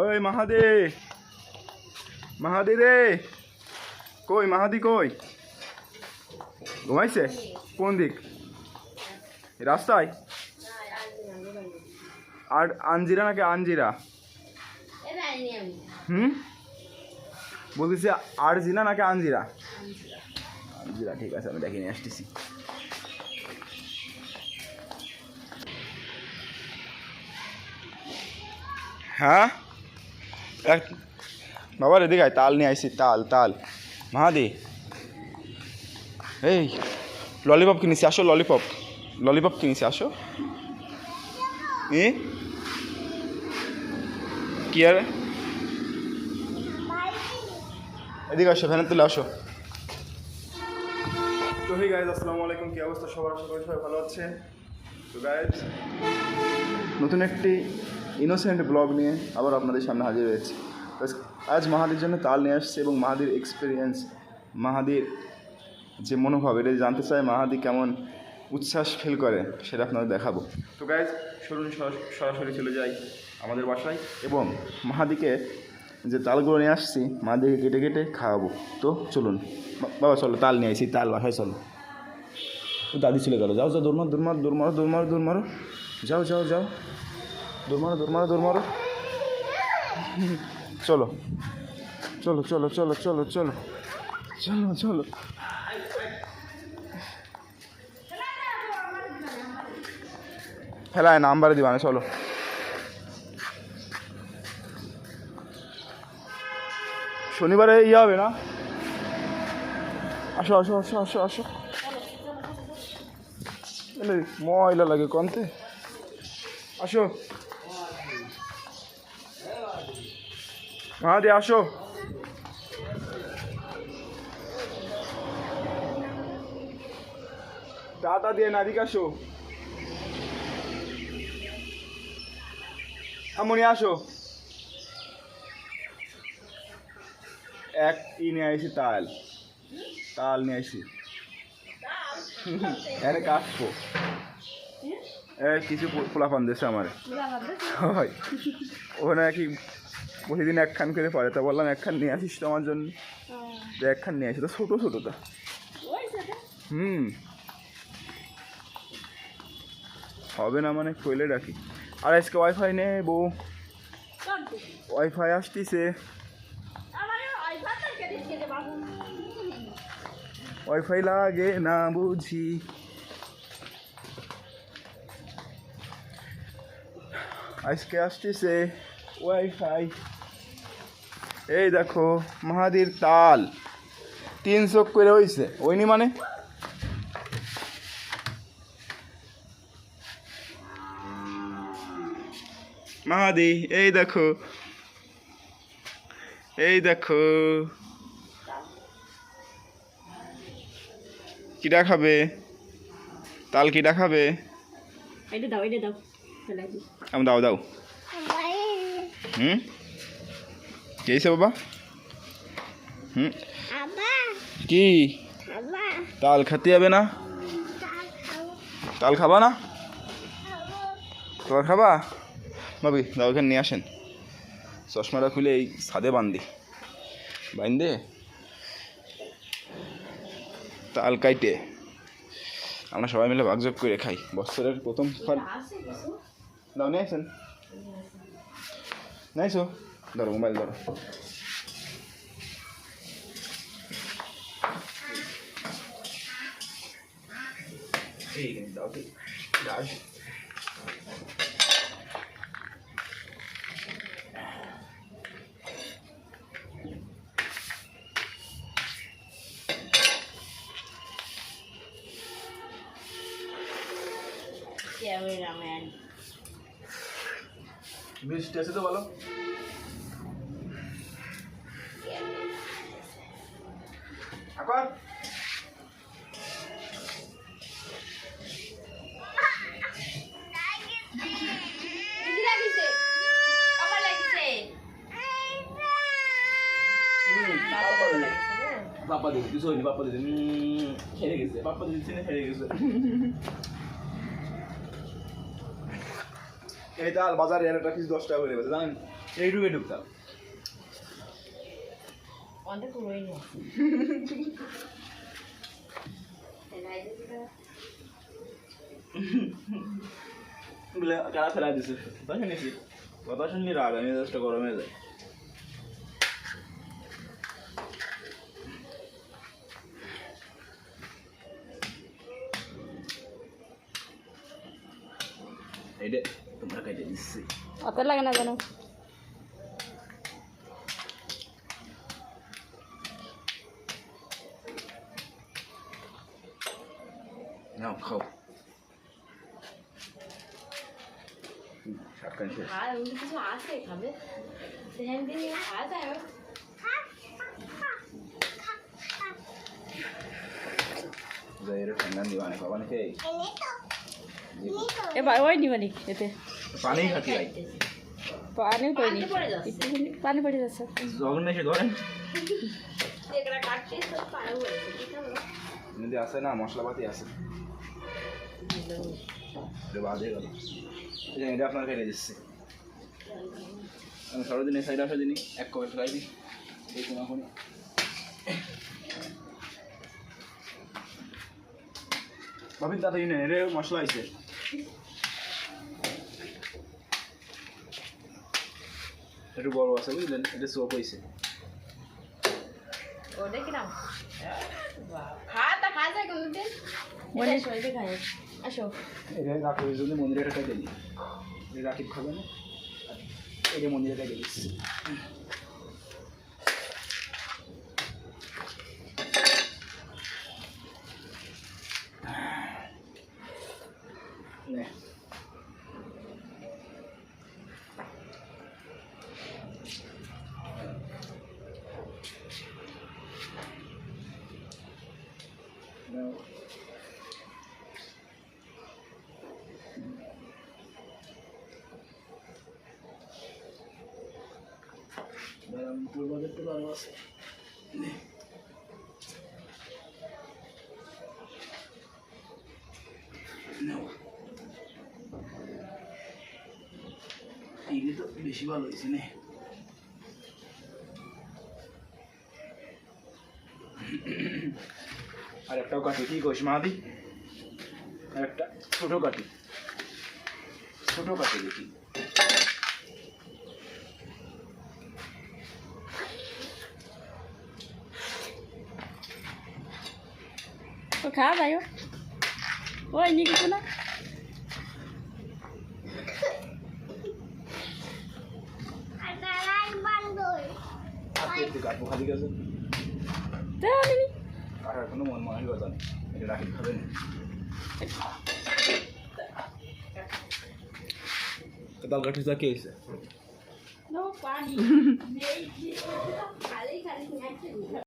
ওই মাহাদি। মাহাদি রে। কই, মাহাদি কই? ঘুমাইছে? কোন দিক? রাস্তায়? আর আঞ্জিরা নাকি আঞ্জিরা হুম? বলতেছি আরজিনা নাকি আঞ্জিরা আঞ্জিরা ঠিক আছে, আমি দেখিনি আসতেছি। হ্যাঁ? বাবা রে দেখায় তাল নিয়ে আইসি, তাল তাল। মাহাদি, এই ললিপপ কিনেছি, আসো ললিপপ ললিপপ কিনেছি, আসো। কি আর? এদিকে আসো ভ্যানের তুলে আসো। তো হে গাইজ আসসালামু আলাইকুম, কি অবস্থা সবার? আশা করি সবাই ভালো আছে তো গাইজ নতুন একটি ইনোসেন্ট ব্লগ নিয়ে আবার আপনাদের সামনে হাজির হয়েছে। আজ মাহাদির জন্য তাল নিয়ে আসছে এবং মাহাদির এক্সপিরিয়েন্স মাহাদির যে মনোভাব, এটা জানতে চায় মাহাদি কেমন উচ্ছ্বাস ফিল করে, সেটা আপনাদের দেখাবো। তো গাইজ সরুন সরাস- সরাসরি চলে যাই আমাদের বাসায় এবং মাহাদিকে যে তালগুলো নিয়ে আসছি, মাহাদিকে কেটে কেটে খাওয়াবো। তো চলুন বাবা চলো, তাল নিয়ে আসি, তাল বাসায় চলো। দাদি চলে গেল, যাও যাও, দৌড় মারো দৌড় মারো দৌড় মারো দৌড় মারো দৌড় মারো। যাও যাও যাও। দৌড় মারো দৌড় মারো চলো চলো চলো চলো চলো চলো চলো চলো। ফেলায় নাম্বারে দিবা না, চলো। শনিবারে ইয়ে হবে না? আসো আসো আসো আসো আসো। ময়লা লাগে কনতে। আসো। মাহাদি আসো। দাদা দিয়ে নাদিকে আসো। আমনি আসো। এক ই নিয়ে আইসি তাল। তাল নিয়ে আইসি এনে কাটবো। এ কিছু পোলাপান দিয়েছে আমার। হয়। ওখানে কি প্রতিদিন একখান করে পড়ে তা বললাম একখান নিয়ে আসিস তো আমার জন্য তো একখান নিয়ে আসি তো ছোটো ছোটোটা হুম। হবে না মানে কইলে ডাকি আর আজকে ওয়াইফাই নেব ওয়াইফাই আসতিছে। ওয়াইফাই লাগে না বুঝি। আজকে আসতেছে ওয়াইফাই এই দেখো মাহাদির তাল। তিন চোখ করে হইছে। ওইনি মানে? মাহাদি এই দেখো। এই দেখো। কিটা খাবে? তাল কিটা খাবে? দাও দাও। দাও হুম? কি বাবা? হুম? কি? তাল খেতে যাবে না? তাল খাবা না? তোমার খাবা? ভাবি দাও এখানে নিয়ে আসেন। চশমাটা খুলে এই ছাদে বান্ধি বান্ধে তাল কাইটে। আমরা সবাই মিলে ভাগযোগ করে খাই। বছরের প্রথম ফল দাও নিয়ে আসেন। নাইছো ধরো মোবাইল ধরো ঠিক আছে দাও ঠিক দাও ক্যামেরাম্যান বৃষ্টি আছে তো বলো কর বাপ্পা দিদি কিছু হয়নি বাপ্পা দিদি হেরে গেছে বাপ্পা দিদি চিনে হেরে গেছে। এই ডাল বাজারে একটা কিছু দশ টাকা করে গেছে জানেন এইটুকু অনেক পুরোই নেই বলে কারা ফেলা দিছে? কথা শুনেছি কথা শুনলি রাগ আমি জাস্ট গরমে যায় এইটা তোমরা কেটে দিচ্ছি অত লাগে না জানো নাও খাও কিছু আছে খাবে খাওয়া যায় যাই ঠান্ডা দিবানে খাবা নাকি এবার ওই নিবানি এতে পানি খাতি ভাই পানিও কই নি পানি পড়ে যাচ্ছে। পানি পড়ে যাচ্ছে যখন এসে ধরেন এগুলা কাটতে সব পারো হয়েছে ঠিক যদি আছে না মশলাপাতি আছে এটা বাজে গেল এই আপনার ফেলে দিচ্ছি। আমি সরদিন সাইডে আসা দিনই এক কবে ফেলাই দিই। কোনো কোনো ভাবিন তাতে নেই রে মশলা আইছে। একটু বড় আছে বুঝলেন এটা সোপ হয়েছে ওটা কিরাম খাওয়া তা খাওয়া যায় কোনোদিন মনে- আসো। এটা এটা রাখির জন্য মন্দিরে একটা দিই না? যে মন্দিরে একটা দিচ্ছি নে। নাও। ব্যারামপুর বাজার তো ভালো আছে নাও। তো বেশি ভালো হয়েছে নে আর একটাও কাটি কি কইস মাদি আর একটা ছোট কাটি ছোট কাটি দেখি তো খাওয়া ও। ওই নি কিছু না কোনো মন মানসিকতা নেই এটা রাখি খাবে না তাল কাঠি চা কে হয়েছে পানি